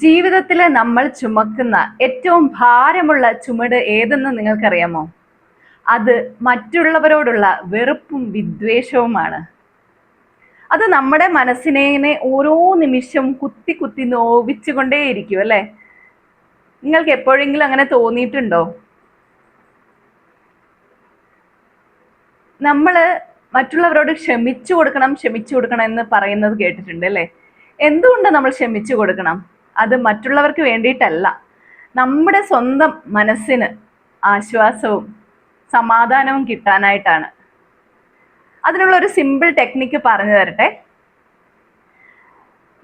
ജീവിതത്തിൽ നമ്മൾ ചുമക്കുന്ന ഏറ്റവും ഭാരമുള്ള ചുമട് ഏതെന്ന് നിങ്ങൾക്കറിയാമോ? അത് മറ്റുള്ളവരോടുള്ള വെറുപ്പും വിദ്വേഷവുമാണ്. അത് നമ്മുടെ മനസ്സിനെ ഓരോ നിമിഷം കുത്തി കുത്തി നോവിച്ചുകൊണ്ടേയിരിക്കും അല്ലേ? നിങ്ങൾക്ക് എപ്പോഴെങ്കിലും അങ്ങനെ തോന്നിയിട്ടുണ്ടോ? നമ്മൾ മറ്റുള്ളവരോട് ക്ഷമിച്ചു കൊടുക്കണം ക്ഷമിച്ചു കൊടുക്കണം എന്ന് പറയുന്നത് കേട്ടിട്ടുണ്ട് അല്ലേ? എന്തുകൊണ്ട് നമ്മൾ ക്ഷമിച്ചു കൊടുക്കണം? അത് മറ്റുള്ളവർക്ക് വേണ്ടിയിട്ടല്ല. നമ്മുടെ സ്വന്തം മനസ്സിന് ആശ്വാസവും സമാധാനവും കിട്ടാനായിട്ടാണ്. അതിനുള്ള ഒരു സിമ്പിൾ ടെക്നിക്ക് പറഞ്ഞു തരട്ടെ.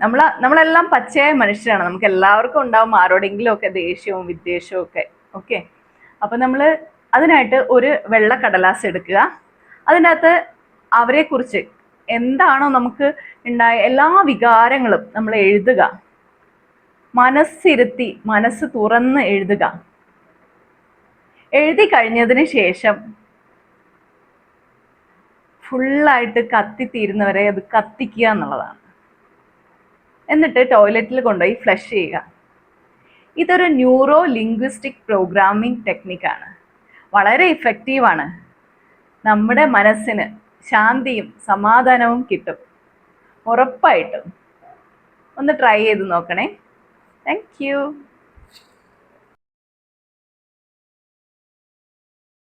നമ്മൾ നമ്മളെല്ലാം പച്ചയായ മനുഷ്യരാണ്. നമുക്ക് എല്ലാവർക്കും ഉണ്ടാവും ആരോടെങ്കിലും ഒക്കെ ദേഷ്യവും വിദ്വേഷവും ഒക്കെ. ഓക്കെ അപ്പൊ നമ്മൾ അതിനായിട്ട് ഒരു വെള്ള കടലാസ് എടുക്കുക. അതിന്റെ അകത്ത് അവരെക്കുറിച്ച് എന്താണോ നമുക്ക് ഉണ്ടായ എല്ലാ വികാരങ്ങളും നമ്മൾ എഴുതുക. മനസ്സിരുത്തി മനസ്സ് തുറന്ന് എഴുതുക. എഴുതി കഴിഞ്ഞതിന് ശേഷം ഫുള്ളായിട്ട് കത്തിത്തീരുന്നവരെ അത് കത്തിക്കുക എന്നുള്ളതാണ്. എന്നിട്ട് ടോയ്ലറ്റിൽ കൊണ്ടുപോയി ഫ്ലഷ് ചെയ്യുക. ഇതൊരു ന്യൂറോ ലിംഗ്വിസ്റ്റിക് പ്രോഗ്രാമിംഗ് ടെക്നിക്കാണ്. വളരെ ഇഫക്റ്റീവാണ്. നമ്മുടെ മനസ്സിന് ശാന്തിയും സമാധാനവും കിട്ടും. ഉറപ്പായിട്ടും. ഒന്ന് ട്രൈ ചെയ്ത് നോക്കണേ. Thank you.